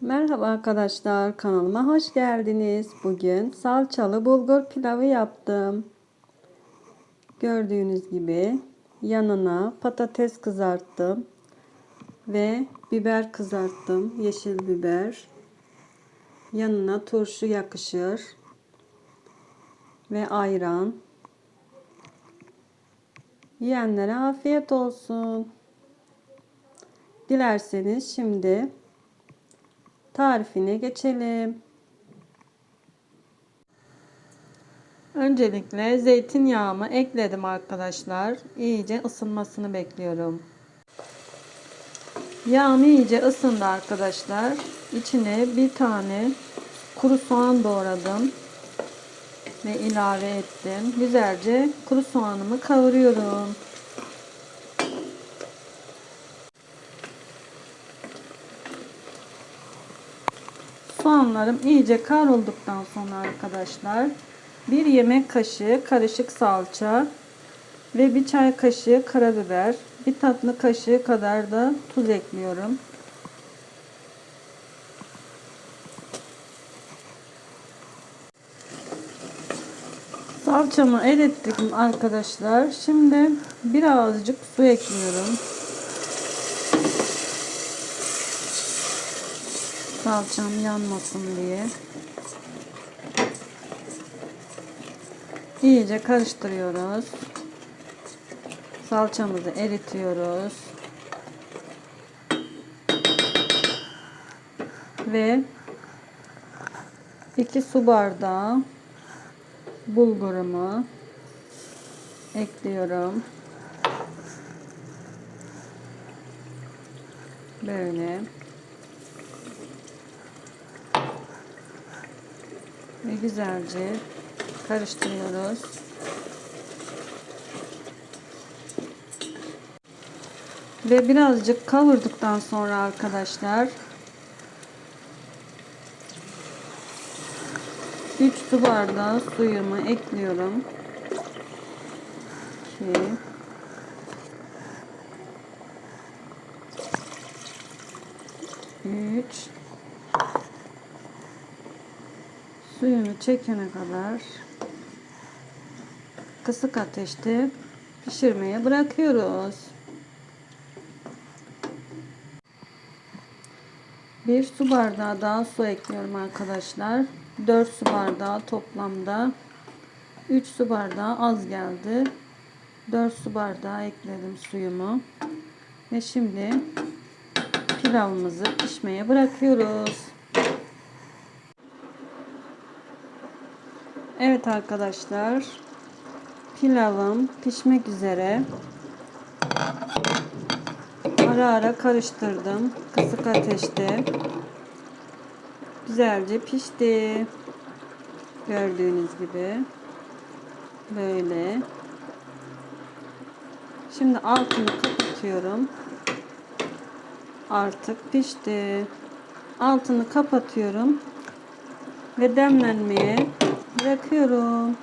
Merhaba arkadaşlar kanalıma hoş geldiniz. Bugün salçalı bulgur pilavı yaptım. Gördüğünüz gibi yanına patates kızarttım ve biber kızarttım. Yeşil biber. Yanına turşu yakışır ve ayran. Yiyenlere afiyet olsun. Dilerseniz şimdi tarifine geçelim. Öncelikle zeytinyağımı ekledim arkadaşlar. İyice ısınmasını bekliyorum. Yağım iyice ısındı arkadaşlar. İçine bir tane kuru soğan doğradım ve ilave ettim. Güzelce kuru soğanımı kavuruyorum. Soğanlarım iyice kavrulduktan sonra arkadaşlar bir yemek kaşığı karışık salça ve bir çay kaşığı karabiber, bir tatlı kaşığı kadar da tuz ekliyorum. Salçamı erittim arkadaşlar. Şimdi birazcık su ekliyorum. Salçam yanmasın diye. İyice karıştırıyoruz. Salçamızı eritiyoruz. Ve 2 su bardağı bulgurumu ekliyorum. Böyle. Ve güzelce karıştırıyoruz. Ve birazcık kavurduktan sonra arkadaşlar 3 su bardağı suyumu ekliyorum. 2 3 Suyunu çekene kadar kısık ateşte pişirmeye bırakıyoruz. Bir su bardağı daha su ekliyorum arkadaşlar. 4 su bardağı toplamda 3 su bardağı az geldi. 4 su bardağı ekledim suyumu. Ve şimdi pilavımızı pişmeye bırakıyoruz. Evet arkadaşlar. Pilavım pişmek üzere. Ara ara karıştırdım. Kısık ateşte. Güzelce pişti. Gördüğünüz gibi. Böyle. Şimdi altını kapatıyorum. Artık pişti. Altını kapatıyorum. Ve demlenmeye bırakıyorum.